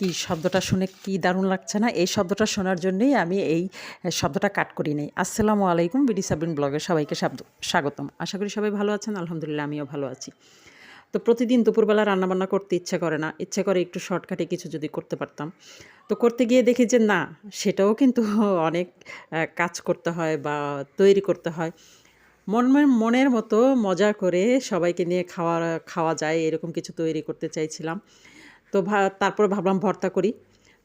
কি শব্দটা শুনে কি দারুণ লাগছে না? এই শব্দটা শোনার জন্যই আমি এই শব্দটা কাট করি নেই। আসসালামু আলাইকুম বিডি সাবিন ব্লগে সবাইকে শাব্দ- স্বাগতম। আশা করি সবাই ভালো আছেন, আলহামদুলিল্লাহ আমিও ভালো আছি। তো প্রতিদিন দুপুরবেলা রান্নাবান্না করতে ইচ্ছে করে না। ইচ্ছে করে একটু শর্টকাটে কিছু যদি করতে পারতাম। তো করতে গিয়ে দেখি যে না, সেটাও কিন্তু অনেক কাজ করতে হয় বা তৈরি করতে হয়। মন, মনের মতো মজা করে সবাইকে নিয়ে খাওয়া খাওয়া যায়, এরকম কিছু তৈরি করতে চাইছিলাম। তো তারপর ভাবলাম ভর্তা করি।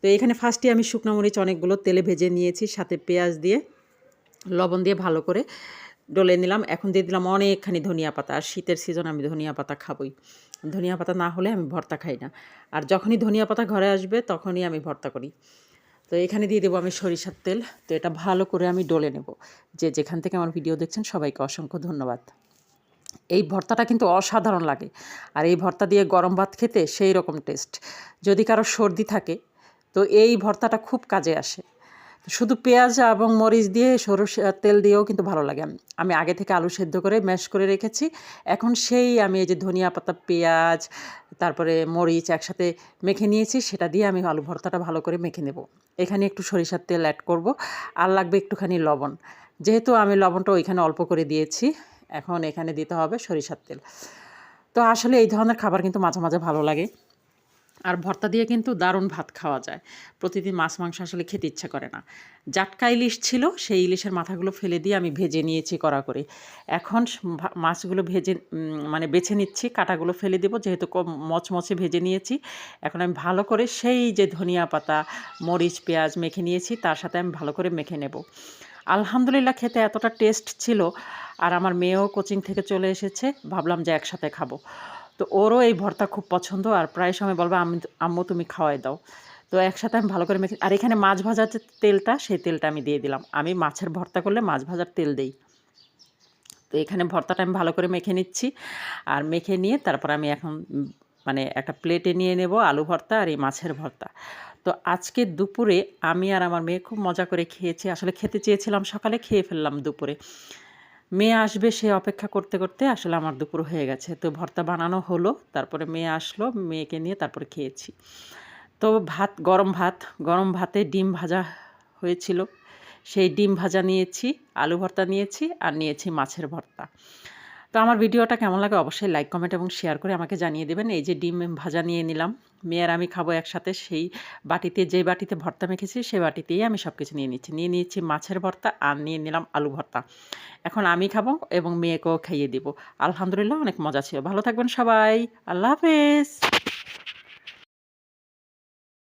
তো এখানে ফার্স্টে আমি শুকনো মরিচ অনেকগুলো তেলে ভেজে নিয়েছি, সাথে পেঁয়াজ দিয়ে, লবণ দিয়ে ভালো করে ডলে নিলাম। এখন দিয়ে দিলাম অনেকখানি ধনিয়া পাতা। আর শীতের সিজন আমি ধনিয়া পাতা খাবই। ধনিয়া পাতা না হলে আমি ভর্তা খাই না। আর যখনই ধনিয়া পাতা ঘরে আসবে, তখনই আমি ভর্তা করি। তো এখানে দিয়ে দেবো আমি সরিষার তেল। তো এটা ভালো করে আমি ডলে নেব। যে যেখান থেকে আমার ভিডিও দেখছেন, সবাইকে অসংখ্য ধন্যবাদ। এই ভর্তাটা কিন্তু অসাধারণ লাগে। আর এই ভর্তা দিয়ে গরম ভাত খেতে সেই রকম টেস্ট যদি কারও সর্দি থাকে, তো এই ভর্তাটা খুব কাজে আসে। শুধু পেঁয়াজ এবং মরিচ দিয়ে সরষের তেল দিয়েও কিন্তু ভালো লাগে। আমি আগে থেকে আলু সেদ্ধ করে ম্যাশ করে রেখেছি। এখন সেই আমি এই যে ধনিয়া পাতা, পেঁয়াজ, তারপরে মরিচ একসাথে মেখে নিয়েছি, সেটা দিয়ে আমি আলু ভর্তাটা ভালো করে মেখে নেব। এখানে একটু সরিষার তেল অ্যাড করব। আর লাগবে একটুখানি লবণ। যেহেতু আমি লবণটা ওইখানে অল্প করে দিয়েছি এখন এখানে দিতে হবে সরিষার তেল। তো আসলে এই ধরনের খাবার কিন্তু মাঝে মাঝে ভালো লাগে। আর ভর্তা দিয়ে কিন্তু দারুণ ভাত খাওয়া যায়। প্রতিদিন মাছ, মাংস আসলে খেতে ইচ্ছা করে না। জাটকা ইলিশ ছিল, সেই ইলিশের মাথাগুলো ফেলে দিয়ে আমি ভেজে নিয়েছি কড়া করে এখন মাছগুলো ভেজে মানে বেছে নিচ্ছি, কাটাগুলো ফেলে দেবো, যেহেতু মচমচে ভেজে নিয়েছি। এখন আমি ভালো করে সেই যে ধনিয়া পাতা, মরিচ, পেঁয়াজ মেখে নিয়েছি, তার সাথে আমি ভালো করে মেখে নেব। আলহামদুলিল্লাহ খেতে এতটা টেস্ট ছিল আর আমার মেয়েও কোচিং থেকে চলে এসেছে, ভাবলাম যে একসাথে খাব। তো ওরও এই ভর্তা খুব পছন্দ আর প্রায় সময় বলবে, আমি, আম্মু তুমি খাওয়াই দাও। তো একসাথে আমি ভালো করে মেখে, আর এখানে মাছ ভাজার যে তেলটা, সেই তেলটা আমি দিয়ে দিলাম। আমি মাছের ভর্তা করলে মাছ ভাজার তেল দিই। তো এখানে ভর্তাটা আমি ভালো করে মেখে নিচ্ছি আর মেখে নিয়ে তারপর আমি এখন মানে একটা প্লেটে নিয়ে নেব আলু ভর্তা আর এই মাছের ভর্তা। তো আজকে দুপুরে আমি আর আমার মেয়ে খুব মজা করে খেয়েছি। আসলে খেতে চেয়েছিলাম সকালে, খেয়ে ফেললাম দুপুরে। মেয়ে আসবে, সে অপেক্ষা করতে করতে আসলে আমার দুপুর হয়ে গেছে। তো ভর্তা বানানো হলো, তারপরে মেয়ে আসলো, মেয়েকে নিয়ে তারপরে খেয়েছি। তো ভাত, গরম ভাত, গরম ভাতে ডিম ভাজা হয়েছিল। সেই ডিম ভাজা নিয়েছি, আলু ভর্তা নিয়েছি আর নিয়েছি মাছের ভর্তা। তো আমার ভিডিওটা কেমন লাগে অবশ্যই লাইক, কমেন্ট এবং শেয়ার করে আমাকে জানিয়ে দেবেন। এই যে ডিম ভাজা নিয়ে নিলাম। মেয়ের আমি খাব একসাথে, সেই বাটিতে যে বাটিতে ভর্তা মেখেছি সেই বাটিতেই আমি সব কিছু নিয়ে নিচ্ছি। নিয়ে নিয়েছি মাছের ভর্তা আর নিয়ে নিলাম আলু ভর্তা। এখন আমি খাব এবং মেয়েকেও খাইয়ে দিব। আলহামদুলিল্লাহ অনেক মজা ছিল। ভালো থাকবেন সবাই। আল্লাহ হাফেজ।